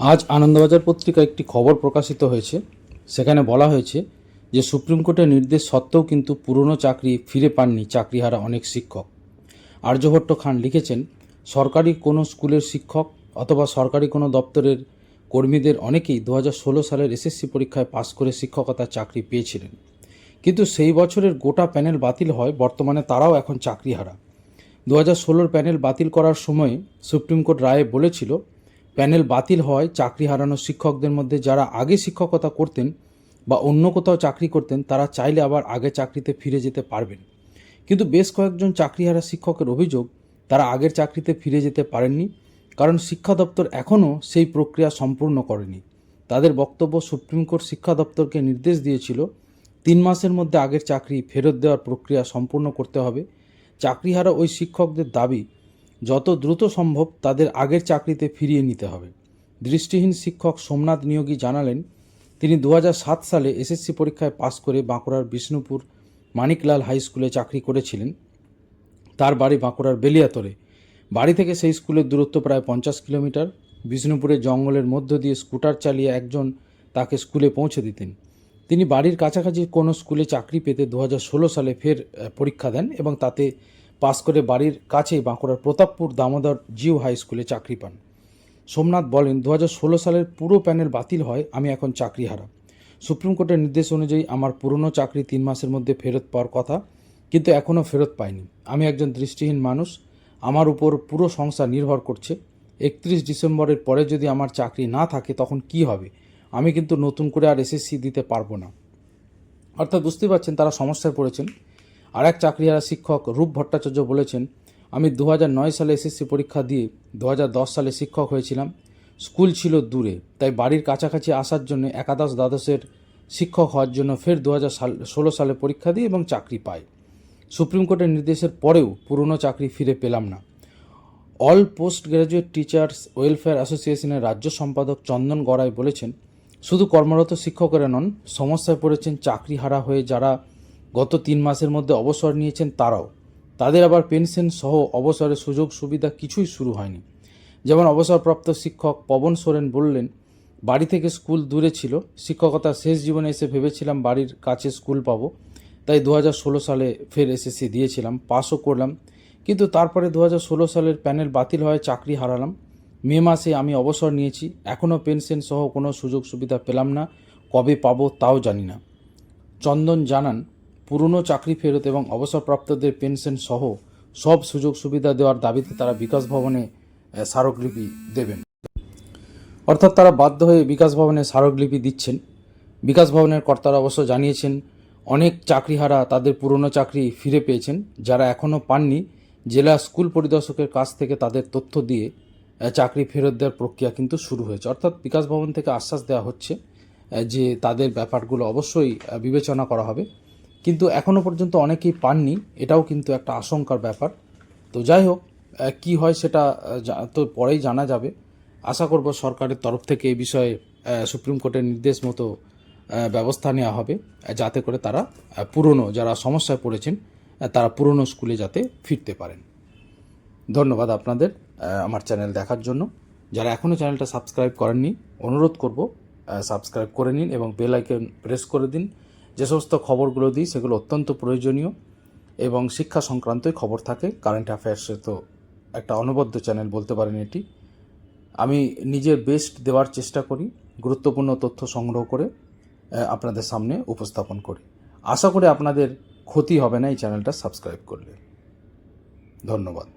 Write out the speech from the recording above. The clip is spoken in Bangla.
আজ আনন্দবাজার পত্রিকা একটি খবর প্রকাশিত হয়েছে। সেখানে বলা হয়েছে যে, সুপ্রিম কোর্টের নির্দেশ সত্ত্বেও কিন্তু পুরনো চাকরি ফিরে পাননি চাকরিহারা অনেক শিক্ষক। আর্যভট্ট খান লিখেছেন, সরকারি কোনো স্কুলের শিক্ষক অথবা সরকারি কোনো দপ্তরের কর্মীদের অনেকেই দু সালের এসএসসি পরীক্ষায় পাশ করে শিক্ষকতার চাকরি পেয়েছিলেন। কিন্তু সেই বছরের গোটা প্যানেল বাতিল হয়, বর্তমানে তারাও এখন চাকরিহারা। দু হাজার ষোলোর প্যানেল বাতিল করার সময় সুপ্রিম কোর্ট রায়ে বলেছিল প্যানেল বাতিল হওয়ায় চাকরি হারানো শিক্ষকদের মধ্যে যারা আগে শিক্ষকতা করতেন বা অন্য কোথাও চাকরি করতেন, তারা চাইলে আবার আগে চাকরিতে ফিরে যেতে পারবেন। কিন্তু বেশ কয়েকজন চাকরিহারা শিক্ষকের অভিযোগ, তারা আগের চাকরিতে ফিরে যেতে পারেননি, কারণ শিক্ষা দপ্তর এখনও সেই প্রক্রিয়া সম্পূর্ণ করেনি। তাদের বক্তব্য সুপ্রিম কোর্ট শিক্ষা দপ্তরকে নির্দেশ দিয়েছিল, তিন মাসের মধ্যে আগের চাকরি ফেরত দেওয়ার প্রক্রিয়া সম্পূর্ণ করতে হবে। চাকরিহারা ওই শিক্ষকদের দাবি যত দ্রুত সম্ভব তাদের আগের চাকরিতে ফিরিয়ে নিতে হবে। দৃষ্টিহীন শিক্ষক সোমনাথ নিয়োগী জানালেন, তিনি দু সালে এসএসসি পরীক্ষায় পাশ করে বাঁকুড়ার বিষ্ণুপুর মানিকলাল হাই স্কুলে চাকরি করেছিলেন। তার বাড়ি বাঁকুড়ার বেলিয়াতলে। বাড়ি থেকে সেই স্কুলের দূরত্ব প্রায় পঞ্চাশ কিলোমিটার। বিষ্ণুপুরের জঙ্গলের মধ্য দিয়ে স্কুটার চালিয়ে একজন তাকে স্কুলে পৌঁছে দিতেন। তিনি বাড়ির কাছাকাছি কোনো স্কুলে চাকরি পেতে দু হাজার ষোলো সালে ফের পরীক্ষা দেন এবং তাতে পাস করে বাড়ির কাছেই বাঁকুড়ার প্রতাপপুর দামোদর জিও হাই স্কুলে চাকরি পান। সোমনাথ বলেন দু হাজার ষোলো সালের পুরো প্যানেল বাতিল হয়, আমি এখন চাকরিহারা। সুপ্রিম কোর্টের নির্দেশ অনুযায়ী আমার পুরনো চাকরি তিন মাসের মধ্যে ফেরত পাওয়ার কথা, কিন্তু এখনও ফেরত পাইনি। আমি একজন দৃষ্টিহীন মানুষ, আমার উপর পুরো সংসার নির্ভর করছে। একত্রিশ ডিসেম্বরের পরে যদি আমার চাকরি না থাকে, তখন কি হবে? আমি কিন্তু নতুন করে আর এসএসসি দিতে পারব না। অর্থাৎ বুঝতেই পারছেন তারা সমস্যায় পড়েছেন। আর এক চাকরিহারা শিক্ষক রূপ ভট্টাচার্য বলেছেন, আমি দু সালে এসএসসি পরীক্ষা দিয়ে দু হাজার দশ সালে শিক্ষক হয়েছিলাম। স্কুল ছিল দূরে, তাই বাড়ির কাছাকাছি আসার জন্য একাদশ দ্বাদশের শিক্ষক হওয়ার জন্য ফের দু ষোলো সালে পরীক্ষা দিই এবং চাকরি পাই। সুপ্রিম কোর্টের নির্দেশের পরেও পুরনো চাকরি ফিরে পেলাম না। All post graduate teachers welfare অ্যাসোসিয়েশনের রাজ্য সম্পাদক চন্দন গড়াই বলেছেন, শুধু কর্মরত শিক্ষকেরা নন, সমস্যায় পড়েছেন চাকরি হারা হয়ে যারা গত তিন মাসের মধ্যে অবসর নিয়েছেন তারাও। তাদের আবার পেনশন সহ অবসরের সুযোগ সুবিধা কিছুই শুরু হয়নি। যেমন অবসরপ্রাপ্ত শিক্ষক পবন সোরেন বললেন, বাড়ি থেকে স্কুল দূরে ছিল। শিক্ষকতার শেষ জীবনে এসে ভেবেছিলাম বাড়ির কাছে স্কুল পাবো। তাই দু হাজার ষোলো সালে ফের এসএসসি দিয়েছিলাম, পাসও করলাম। কিন্তু তারপরে দু হাজার ষোলো সালের প্যানেল বাতিল হয়ে চাকরি হারালাম। মে মাসে আমি অবসর নিয়েছি। এখনও পেনশন সহ কোনো সুযোগ সুবিধা পেলাম না। কবে পাবো তাও জানি না। চন্দন জানান পুরনো চাকরি ফেরত এবং অবসরপ্রাপ্তদের পেনশন সহ সব সুযোগ সুবিধা দেওয়ার দাবিতে তারা বিকাশ ভবনে স্মারকলিপি দেবেন। অর্থাৎ তারা বাধ্য হয়ে বিকাশ ভবনে স্মারকলিপি দিচ্ছেন। বিকাশ ভবনের কর্তারা অবশ্য জানিয়েছেন, অনেক চাকরিহারা তাদের পুরনো চাকরি ফিরে পেয়েছেন, যারা এখনও পাননি। জেলা স্কুল পরিদর্শকের কাছ থেকে তাদের তথ্য দিয়ে চাকরি ফেরত দেওয়ার প্রক্রিয়া কিন্তু শুরু হয়েছে। অর্থাৎ বিকাশ ভবন থেকে আশ্বাস দেওয়া হচ্ছে যে তাদের ব্যাপারগুলো অবশ্যই বিবেচনা করা হবে। কিন্তু এখনও পর্যন্ত অনেকেই পাননি, এটাও কিন্তু একটা আশঙ্কার ব্যাপার। তো যাই হোক কি হয় সেটা তো পরেই জানা যাবে। আশা করব সরকারের তরফ থেকে এই বিষয়ে সুপ্রিম কোর্টের নির্দেশ মতো ব্যবস্থা নেওয়া হবে যাতে করে তারা পুরনো, যারা সমস্যায় পড়েছেন তারা পুরনো স্কুলে যাতে ফিরতে পারেন। ধন্যবাদ আপনাদের আমার চ্যানেল দেখার জন্য। যারা এখনও চ্যানেলটা সাবস্ক্রাইব করেননি, অনুরোধ করব সাবস্ক্রাইব করে নিন এবং বেল আইকন প্রেস করে দিন। যে সমস্ত খবরগুলো দিই, সেগুলো অত্যন্ত প্রয়োজনীয় এবং শিক্ষা সংক্রান্তই খবর থাকে। কারেন্ট অ্যাফেয়ার্সে তো একটা অনবদ্য চ্যানেল বলতে পারেন এটি। আমি নিজের বেস্ট দেওয়ার চেষ্টা করি, গুরুত্বপূর্ণ তথ্য সংগ্রহ করে আপনাদের সামনে উপস্থাপন করি। আশা করি আপনাদের ক্ষতি হবে না এই চ্যানেলটা সাবস্ক্রাইব করলে। ধন্যবাদ।